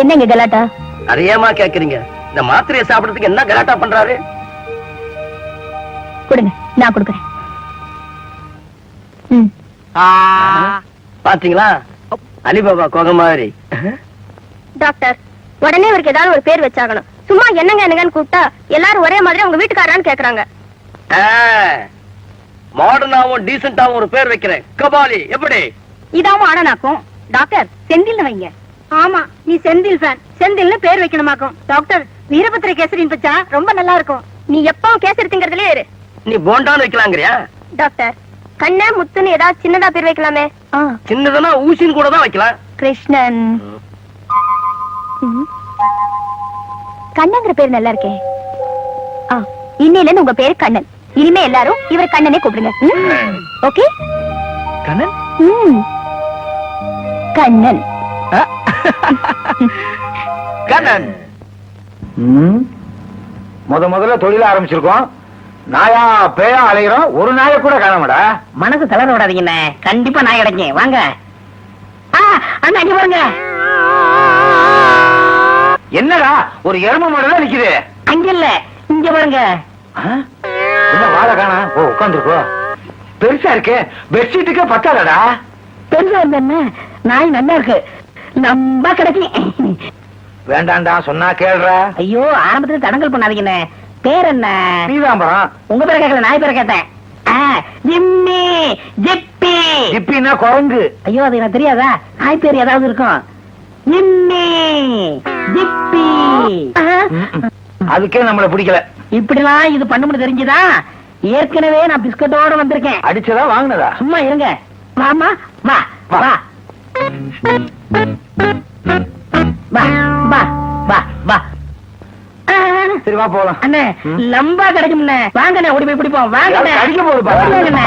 என்னங்க கலாட்டா? அதை ஏமா கேக்குறீங்க. இந்த மாத்திரையை சாப்பிடறதுக்கு என்ன கலாட்டா பண்றாரு? கொடுங்க நான் கொடுக்குறேன். பாத்தீங்களா? அலிபாபா கோக மாதிரி. டாக்டர் உடனே இவருக்கு ஏதாவது ஒரு பேர் வச்சாகணும். சும்மா என்னங்க என்னங்கன்னு கூப்பிட்டா எல்லாரும் ஒரே மாதிரி உங்க வீட்டுக்காரரான்னு கேக்குறாங்க. மாடர்னாவும் டீசென்டாவும் ஒரு பேர் வைக்கிறேன். கபாலி எப்படி? இதாவும் ஆடனாக்கும். டாக்டர் செந்தில் வைங்க. ஆமா நீ செந்தில் ஃபேன் செந்தில்னு பேர் வைக்கணுமாக்கும். டாக்டர் வீரபத்திர கேசரின்னு வச்சா ரொம்ப நல்லா இருக்கும் நீ எப்பவும் கேசரி திங்கறதுலயே இரு. நீ போண்டான்னு வைக்கலாங்கிறியா? டாக்டர் கண்ண முத்துன்னு ஏதாவது சின்னதா பேர் வைக்கலாமே. சின்னதுன்னா ஊசின்னு கூட தான் வைக்கலாம். கிருஷ்ணன். கண்ணங்கிற பேர் நல்லா இருக்கே ஆ, இன்னையில இருந்து உங்க பேரு கண்ணன். இனிமே எல்லாரும் இவர் கண்ணனே கூப்பிடுங்க? ஓகே? கண்ணன். கண்ணன் கண்ணன். முத முதல்ல தொழில ஆரம்பிச்சிருக்கோம். நாயா பேயா அலைகிறோம் ஒரு நாயை கூட காணமாடா? மனசு தளர விடாதீங்கண்ணே கண்டிப்பா நான் கிடைக்கேன் வாங்க. அண்ணா இங்க பாருங்க என்னடா? ஒரு எரும மாடல நிக்குது. அங்க இல்ல. இங்க பாருங்க? என்ன வாழை காணா? ஓ உட்காந்துருக்கோ. பெருசா இருக்கு. பெட்ஷீட்டுக்கே பத்தாதடா. பெருசா இருந்த நாய் நல்லா இருக்கு. நம்ம கிடைக்கும் வேண்டாண்டா சொன்னா கேள்றா. ஐயோ ஆரம்பத்துல தடங்கல் பண்ணாதீங்கண்ணே. பேர் என்ன பீதாம்பரம். உங்க பேரை கேட்கல நாய் பேரை கேட்டேன். Jimmy Jippy. இப்படின்னா குரங்கு. ஐயோ அது எனக்கு தெரியாதா? நாய் பேர் ஏதாவது இருக்கும். Jimmy Jippy. அதுக்கே நம்மள பிடிக்கல. இப்படிலாம் இது பண்ணும்னு தெரிஞ்சுதா? ஏற்கனவே நான் பிஸ்கட்டோட வந்திருக்கேன். அடிச்சதா வாங்கினதா? சும்மா இருங்க. வாமா வா. வா. வா வா வா வா. வா ஆ, சரி வா போலாம். அண்ணே ம். லம்பா கிடைக்கும்ண்ணே. வாங்கண்ணே ஓடி போய் பிடிப்போம். வாங்கண்ணே யார் கடிக்க போகுது பாரு. வாங்கண்ணே.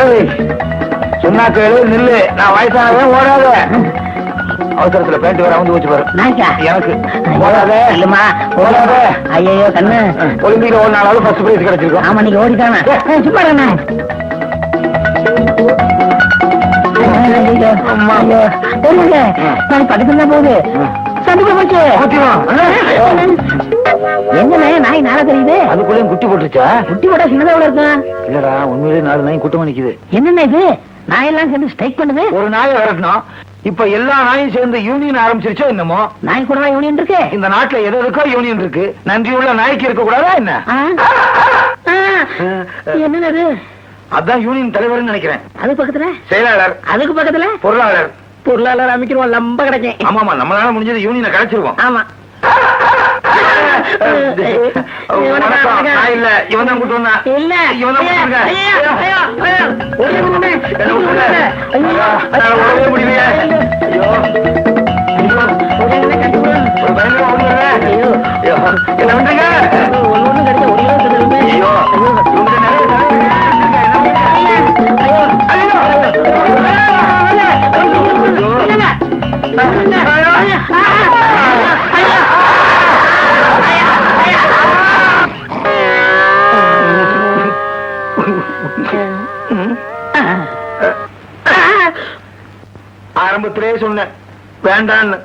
ஏய், சொன்னா கேளு நில்லு. நான் வயசானவன் ஓடாத. அவசரத்துல பேண்ட் வேற வந்து வச்சு பாரு. நாய்க்கா? எனக்கு. ஓடாத. இல்லம்மா. ஓடாத. ஐயோ கண்ணு. ஒலிம்பிக்ல ஒரு நாளாவது ஃபர்ஸ்ட் பிரைஸ் கிடைச்சிருக்கும். ஆமா நீங்க ஓடிட்டாங்க சும்மா அம்மா. நான் பக்கத்துல போகுது சண்டுக்கு போச்சு? என்னண்ணே நாய் நாளா தெரியுது? அதுக்குள்ளேயும் குட்டி போட்டுருச்சா? குட்டி போட சின்னதா எவ்வளவு இருக்கும்? இல்லடா உண்மையிலேயே நாலு நாய் குட்டமா நிக்குது. என்னண்ணே இது? நாயெல்லாம் சேர்ந்து ஸ்ட்ரைக் பண்ணுது? ஒரு நாயை விரட்டணும். இப்ப எல்லா நாயும் சேர்ந்து யூனியன் ஆரம்பிச்சிருச்சோ என்னமோ? நாய் கூட யூனியன் இருக்கு? இந்த நாட்டுல எது எதுக்கோ யூனியன் இருக்கு. நன்றி உள்ள நாய்க்கு இருக்க கூடாதா என்ன? ஆ? அதான் யூனியன் தலைவர்னு நினைக்கிறேன். அது பக்கத்துல? செயலாளர். அதுக்கு பக்கத்துல? பொருளாளர். பொருளாளர் அமைக்கிறோம் லம்ப கிடைக்கும். ஆமாமா நம்மளால முடிஞ்சது யூனியனை கிடைச்சிருவோம் ஆமா. இல்ல. இவன் தான் கூட்டு இல்ல. இவன் தான் முடியலையே. என்ன பண்றீங்க? ஒண்ணு கிடைச்சா ஒரு கிலோ தருவீங்க. ஐயோ. வேண்டான்னு.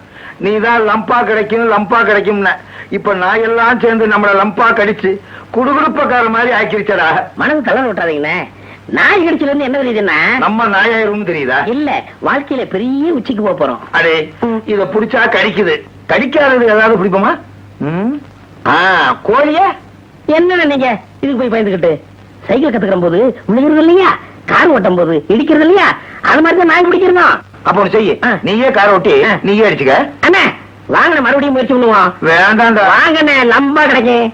நீதான் லம்பா கிடைக்கும் லம்பா கிடைக்கும்ன. இப்ப நாயெல்லாம் சேர்ந்து நம்மள லம்பா கடிச்சு குடுகுடுப்பக்கார மாதிரி ஆக்கிருச்சடா மனசு தளர விட்டாதீங்கண்ணே நாய் கடிச்சல இருந்து என்ன? தெரியுதுன்னா நம்ம நாயாயிரும் தெரியுதா? இல்ல வாழ்க்கையில பெரிய உச்சிக்கு போக போறோம். அடே இத புடிச்சா கடிக்குது. கடிக்காதது ஏதாவது பிடிப்போமா? கோழிய? என்ன நீங்க இதுக்கு போய் பயந்துகிட்டு. சைக்கிள் கத்துக்கிற போது விழுகிறது இல்லையா? கார் ஓட்டும் போது இடிக்கிறது இல்லையா? அது மாதிரி தான் நாய் பிடிக்கிறோம் அப்ப ஒண்ணு செய்யு. நீயே கார ஓட்டி. நீயே அடிச்சுக்க. அண்ணே வாங்கண்ணே மறுபடியும் முயற்சி பண்ணுவோம். வேண்டாம்டா. வாங்கண்ணே லம்பா கிடைக்கும்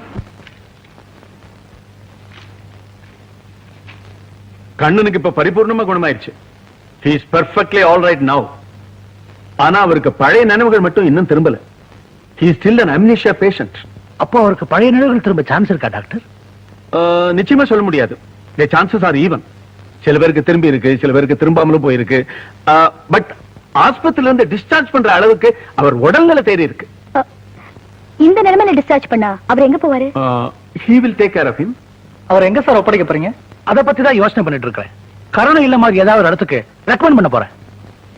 கண்ணனுக்கு இப்ப பரிபூர்ணமா குணமாயிருச்சு. He is perfectly all right now. ஆனா அவருக்கு பழைய நினைவுகள் மட்டும் இன்னும் திரும்பல. Is still an amnesia patient. அப்போ அவருக்கு பழைய நினைவுகள் திரும்ப சான்ஸ் இருக்கா டாக்டர் நிச்சயமா சொல்ல முடியாது. The chances are even. சில பேருக்கு திரும்பி இருக்கு சில பேருக்கு திரும்பாமலும் போயிருக்கு. பட் ஆஸ்பத்திரியில இருந்து டிஸ்சார்ஜ் பண்ற அளவுக்கு அவர் உடல்நல தேறி இருக்கு. இந்த நிலைமையில டிஸ்சார்ஜ் பண்ணா அவர் எங்க போவாரு? he will take care of him. அவர் எங்க சார் ஒப்படைக்க போறீங்க? அத பத்தி தான் யோசனை பண்ணிட்டு இருக்கேன் கருணை இல்ல மாதிரி ஏதாவது ஒரு இடத்துக்கு ரெக்கமெண்ட் பண்ண போறேன்.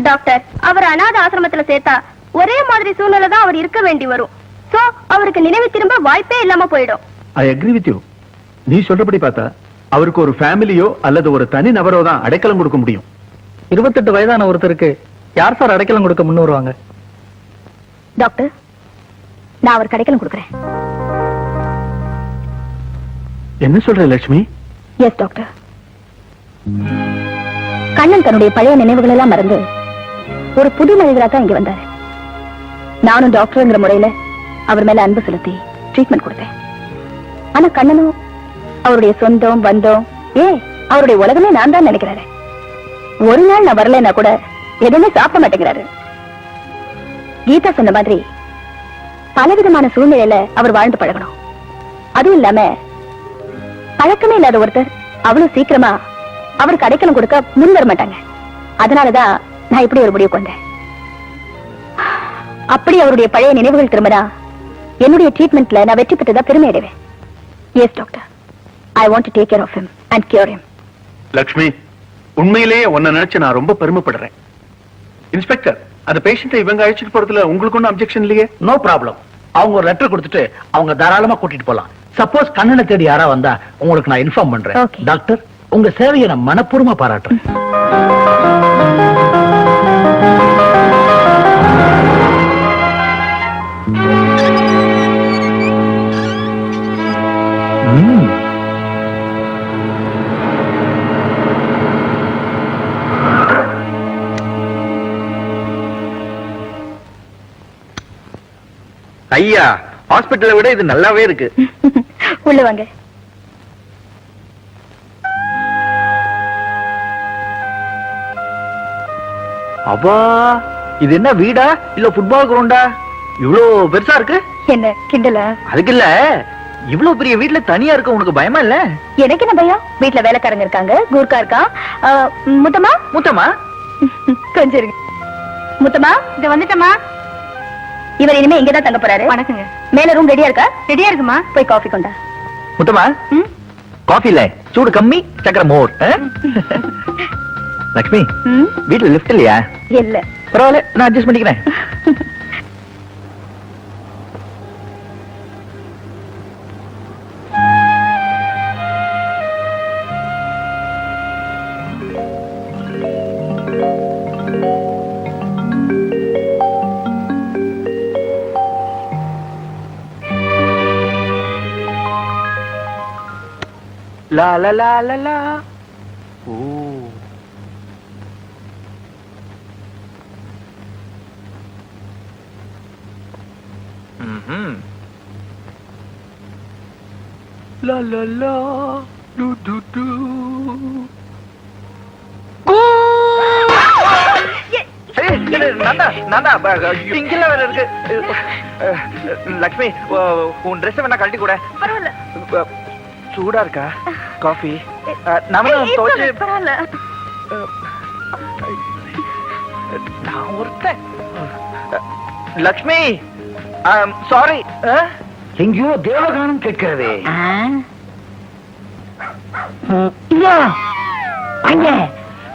டாக்டர் அவர் அனாதை ஆசிரமத்துல சேர்த்தா ஒரே மாதிரி சூழ்நிலை தான் அவர் இருக்க வேண்டி வரும். சோ அவருக்கு நினைவு திரும்ப வாய்ப்பே இல்லாம போயிடும். ஐ அக்ரி வித் யூ நீ சொல்றபடி பார்த்தா அவருக்கு ஒரு ஃபேமிலியோ அல்லது ஒரு தனி நபரோ தான் அடைக்கலம் கொடுக்க முடியும். இருபத்தெட்டு வயதான ஒருத்தருக்கு யார் சார் அடைக்கலம் கொடுக்க முன் வருவாங்க? டாக்டர் நான் அவர் கிடைக்கலும் கொடுக்குறேன். என்ன சொல்ற லட்சுமி? Yes doctor. கண்ணன் தன்னுடைய பழைய நினைவுகள் எல்லாம் மறந்து ஒரு புது மனிதரா தான் இங்க வந்தாரு. நானும் டாக்டர்ங்கிற முறையில அவர் மேல அன்பு செலுத்தி ட்ரீட்மெண்ட் கொடுத்தேன். ஆனா கண்ணனும் அவருடைய சொந்தம் பந்தம் ஏ அவருடைய உலகமே நான் தான் நினைக்கிறாரு. ஒரு நாள் நான் வரலைன்னா கூட எதுவுமே சாப்பிட மாட்டேங்கிறாரு. கீதா சொன்ன மாதிரி பலவிதமான சூழ்நிலையில அவர் வாழ்ந்து பழகணும். அதுவும் இல்லாம பழக்கமே இல்லாத ஒருத்தர் அவ்வளவு சீக்கிரமா அவருக்கு கடைக்கலம் கொடுக்க முன் வர மாட்டாங்க. அதனாலதான் நான் இப்படி ஒரு முடிவு கொண்டேன் அப்படி அவருடைய பழைய நினைவுகள் திரும்பினா என்னுடைய ட்ரீட்மெண்ட்ல நான் வெற்றி பெற்றதா பெருமை அடைவேன். Yes doctor I want to take care of him and cure him Lakshmi உண்மையிலேயே உன்னை நினைச்சு நான் ரொம்ப பெருமைப்படுறேன். இன்ஸ்பெக்டர் அந்த பேஷண்ட்டை இவங்க அழைச்சிட்டு போறதுல உங்களுக்கு ஒன்றும் அப்செக்ஷன் இல்லையே? நோ ப்ராப்ளம் அவங்க ஒரு லெட்டர் கொடுத்துட்டு அவங்க தாராளமா கூட்டிட்டு போலாம். சப்போஸ் கண்ணனை தேடி யாரா வந்தா உங்களுக்கு நான் இன்ஃபார்ம் பண்றேன். டாக்டர் உங்க சேவையை நான் மனப்பூர்வமா பாராட்டுறேன். ஐயா ஹாஸ்பிட்டலை விட இது நல்லாவே இருக்கு. உள்ள வாங்க. அப்பா இது என்ன வீடா? இல்ல ஃபுட்பால் கிரவுண்டா இவ்ளோ பெருசா இருக்கு? என்ன கிண்டலா? அதுக்கு இல்ல. இவ்ளோ பெரிய வீட்ல தனியா இருக்க உனக்கு பயமா இல்ல? எனக்கு என்ன பயம்? வீட்ல வேலைக்காரங்க இருக்காங்க கூர்க்கா இருக்கான் ஆ, முத்தம்மா? முத்தமா கொஞ்சம் இருங்க. முத்தம்மா இத வந்துட்டமா இவர் இனிமே இங்கதான் தங்க போறாரு. வணக்கங்க. மேல ரூம் ரெடியா இருக்கா? ரெடியா இருக்குமா? போய் காஃபி கொண்டா முத்தமா? ம்? காஃபி இல்ல. சூடு கம்மி சக்கரை மோர்? லக்ஷ்மி ம்? வீட்ல லிஃப்ட் இல்லையா? இல்ல. பரவாயில்ல நான் அட்ஜஸ்ட் பண்ணிக்கிறேன். டு டு டு ஏய், இது நான்தா, நான்தா, ப- க- இங்கெல்லாம் வேற இருக்கு. அஹ், லக்ஷ்மி உன் ட்ரெஸ் வேணா கழட்டி கூட. பரவாயில்ல. சூடா இருக்கா? காஃபி. துவச்சு பரவாயில்ல. நான் ஒருத்தன். லக்ஷ்மி! சாரி எங்கேயோ தேவகானம் கேட்கிறதே.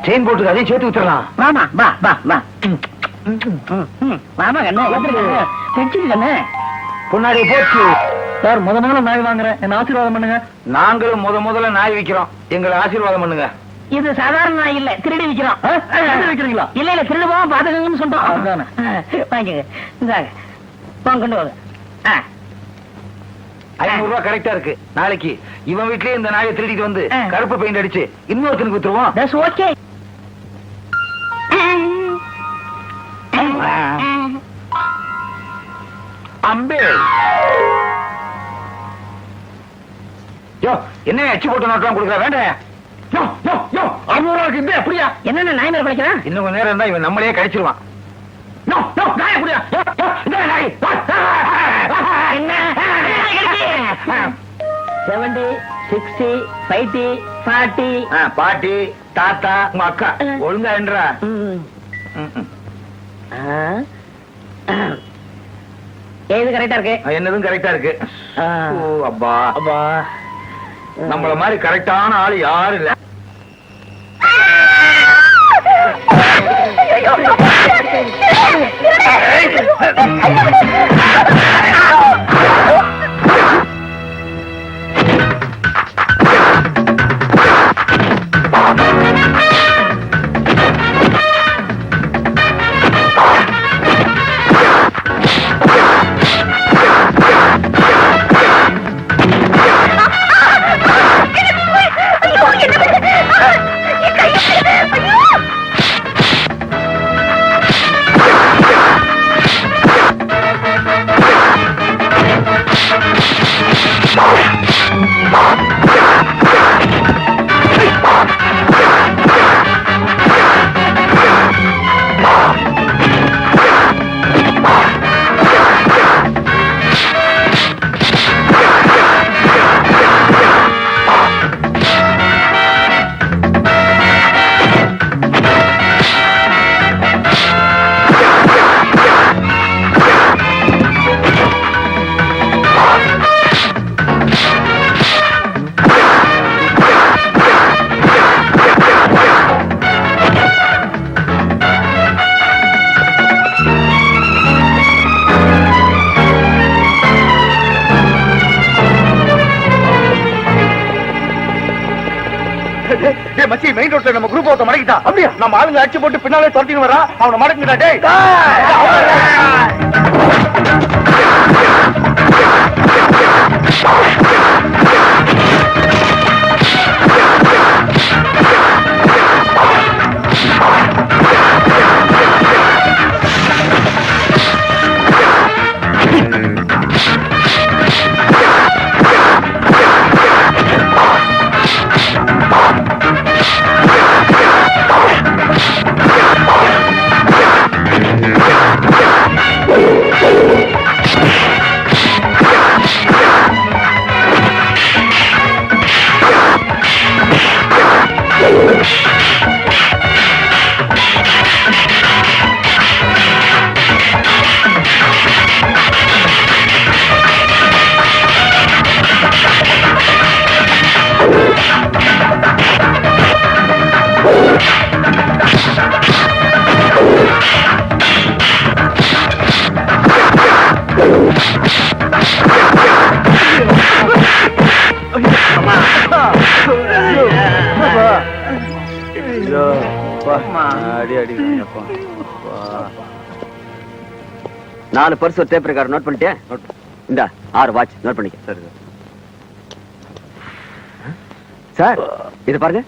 செயின் போட்டு அதையும் சேர்த்து விட்டுறலாம். வாமா வா வா வா. வாமா கண்ணு பொன்னாடி போச்சு. சார் முத முதல்ல நாய் வாங்குறேன். என்ன ஆசீர்வாதம் பண்ணுங்க. நாங்களும் முத முதல்ல நாய் விக்கிறோம். எங்களை ஆசீர்வாதம் பண்ணுங்க. இது சாதாரண நாய் இல்ல திருடி விக்கிறோம். விக்கிறீங்களா? இல்ல இல்ல திருடு போக பாத்துக்கங்கன்னு சொல்றோம். அதானே. வாங்கிக்க இந்தாங்க. போங்க கொண்டு வாங்க. ஐநூறு ரூபாய் கரெக்டா இருக்கு. நாளைக்கு இவன் வீட்லயே இந்த நாயை திருடிட்டு வந்து. கருப்பு பெயிண்ட் அடிச்சு இன்னொருத்தனுக்கு வித்துருவோம். Okay. அம்பே யோ என்ன அச்சு போட்டு நோட்டெல்லாம் கொடுக்குற வேண்டாம் யோ யோ யோ அறுநூறு ரூபாய்க்கு இந்த அப்படியா என்னென்ன நாய் மேல படிக்கிறான் இன்னும் கொஞ்ச நேரம் இருந்தா இவன் நம்மளையே கழிச்சிருவான் யோ யோ நாய் அப்படியா யோ யோ இந்த நாய் செவன்டி சிக்ஸ்டி ஃபைவ்டி ஃபார்ட்டி பாட்டி தாத்தா உங்க அக்கா ஒழுங்கா என்றா ஏது கரெக்டா இருக்கு என்னதும் கரெக்டா இருக்கு. ஓ அப்பா அப்பா நம்மள மாதிரி கரெக்டான ஆள் யாரும் இல்ல ஐயோ ஏ மச்சி மெயின் ரோட்ல நம்ம குரூப் ஒருத்த மடக்கிட்டா. அப்படியா? நம்ம ஆளுங்க அடிச்சு போட்டு பின்னாலே துரத்தின்னு வரா. அவனை மடக்குடா டேய். நாலு பர்ஸ் ஒரு டேப் ரெக்கார்ட் நோட் பண்ணிட்டியா? இந்த ஆறு வாட்ச் நோட் பண்ணிக்க. சரி சார். இது பாருங்க.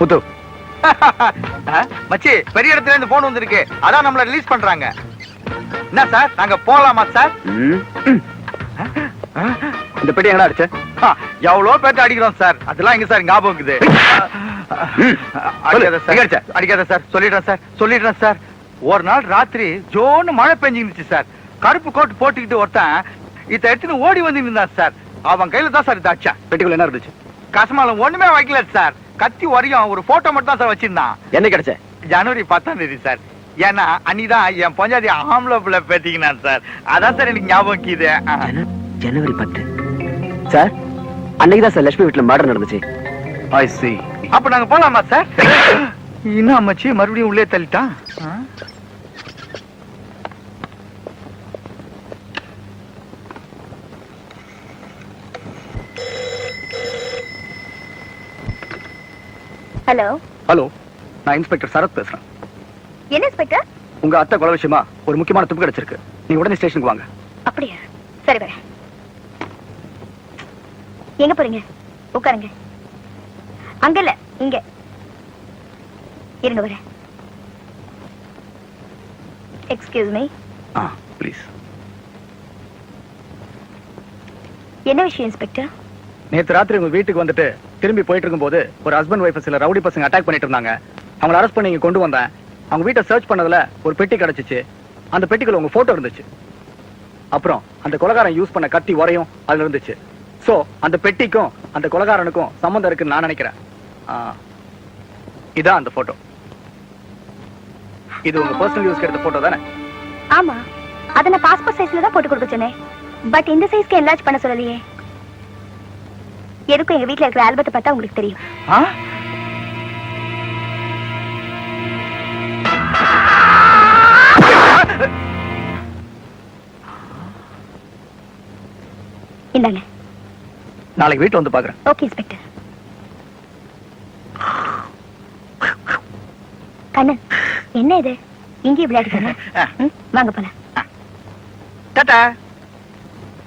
முத்து. மச்சி பெரிய இடத்துல இருந்து போன் வந்திருக்கு. அதான் நம்மள ரிலீஸ் பண்றாங்க. என்ன சார்? நாங்க போலாமா சார். இந்த பெட்டி எங்கடா அடிச்ச? ஆ, எவ்வளவு பேர்த்து அடிக்கிறோம் சார். அதெல்லாம் எங்க சார் ஞாபகம் இருக்குது. அடிக்காத? சார். சொல்லிடுறேன் சார். சொல்லிடுறேன் சார். ஒரு நாள் ராத்திரி ஜோன்னு மழை பெஞ்சிருந்துச்சு சார். கருப்பு கோட் போட்டுக்கிட்டு ஒருத்தன் இத எடுத்துன்னு ஓடி வந்து இருந்தான் சார். அவன் கையில தான் சார் இதை அடிச்சான். பெட்டிக்குள்ள என்ன இருந்துச்சு? கசமாலம் ஒண்ணுமே வைக்கல சார். கத்தி வரையும் ஒரு போட்டோ மட்டும் தான் சார் வச்சிருந்தான். என்ன கிடைச்ச ஜனவரி பத்தாம் தேதி சார். ஏன்னா அன்னிதான் என் பஞ்சாதி ஆம்பளை பிள்ளை பேத்திக்கினான் சார். அதான் சார் எனக்கு ஞாபகம் கீது ஜனவரி பத்து. சார் அன்னைக்கு தான் சார் லட்சுமி வீட்டுல மர்டர் நடந்துச்சு. ஐ சி அப்ப நாங்க போலாமா சார்? என்ன அம்மாச்சி மறுபடியும் உள்ளே தள்ளிட்டான்? ஹலோ. ஹலோ நான் இன்ஸ்பெக்டர் சரத் பேசுறேன். என்ன இன்ஸ்பெக்டர்? உங்க அத்தை கொலை விஷயமா ஒரு முக்கியமான துப்பு கிடைச்சிருக்கு. நீங்க உடனே ஸ்டேஷனுக்கு வாங்க. அப்படியா? சரி வரேன். எங்க போறீங்க? உட்காருங்க. அங்க இல்ல இங்க. இருங்க வரேன். எக்ஸ்கியூஸ் மீ ஆ ப்ளீஸ் என்ன விஷயம் இன்ஸ்பெக்டர்? நேத்து ராத்திரி உங்க வீட்டுக்கு வந்துட்டு திரும்பி போயிட்டு இருக்கும்போது ஒரு ஹஸ்பண்ட் ஒய்ஃப் சில ரவுடி பசங்க அட்டாக் பண்ணிட்டு இருந்தாங்க. அவங்கள அரெஸ்ட் பண்ணி இங்க கொண்டு வந்தேன். அவங்க வீட்டை சர்ச் பண்ணதுல ஒரு பெட்டி கிடைச்சிச்சு. அந்த பெட்டிக்குள்ள உங்க போட்டோ இருந்துச்சு. அப்புறம் அந்த கொலகாரன் யூஸ் பண்ண கத்தி உரையும் அதுல இருந்துச்சு. சோ அந்த பெட்டிக்கும் அந்த கொலகாரனுக்கும் சம்மந்தம் இருக்குன்னு நான் நினைக்கிறேன். இதான் அந்த போட்டோ இது உங்க பர்சனல் யூஸ்க்கு எடுத்த போட்டோ தானே? ஆமா. அத நான் பாஸ்போர்ட் சைஸ்ல தான் போட்டு கொடுக்க சொன்னேன். பட் இந்த சைஸ்க்கு என்லார்ஜ் பண்ண சொல்லலையே. எதுக்கும் எங்க வீட்ல இருக்கிற ஆல்பத்தை பார்த்தா உங்களுக்கு தெரியும். நாளைக்கு வீட்டுல வந்து பாக்குறேன். ஓகே இன்ஸ்பெக்டர் கண்ணன் என்ன இது? இங்கே விளையாடுறாங்க வாங்க போலாம். Tata.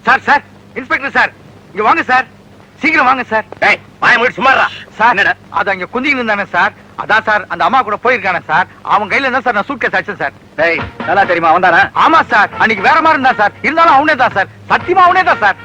Sir sir inspector sir. இங்க வாங்க சார். சீக்கிரம் வாங்க சார். டேய் வாய மூடி சும்மாடா சார் அது அங்க குந்திக்கிட்டு இருந்தானே சார். அதான் சார் அந்த அம்மா கூட போயிருக்கானே சார். அவன் கையில இருந்தா சார் நான் சூட்கேஸ் அடிச்சேன் சார். டேய் நல்லா தெரியுமா வந்தானே ஆமா சார். அன்னைக்கு வேற மாதிரி இருந்தா சார். இருந்தாலும் அவனே தான் சார். சத்தியமா அவனே தான் சார்.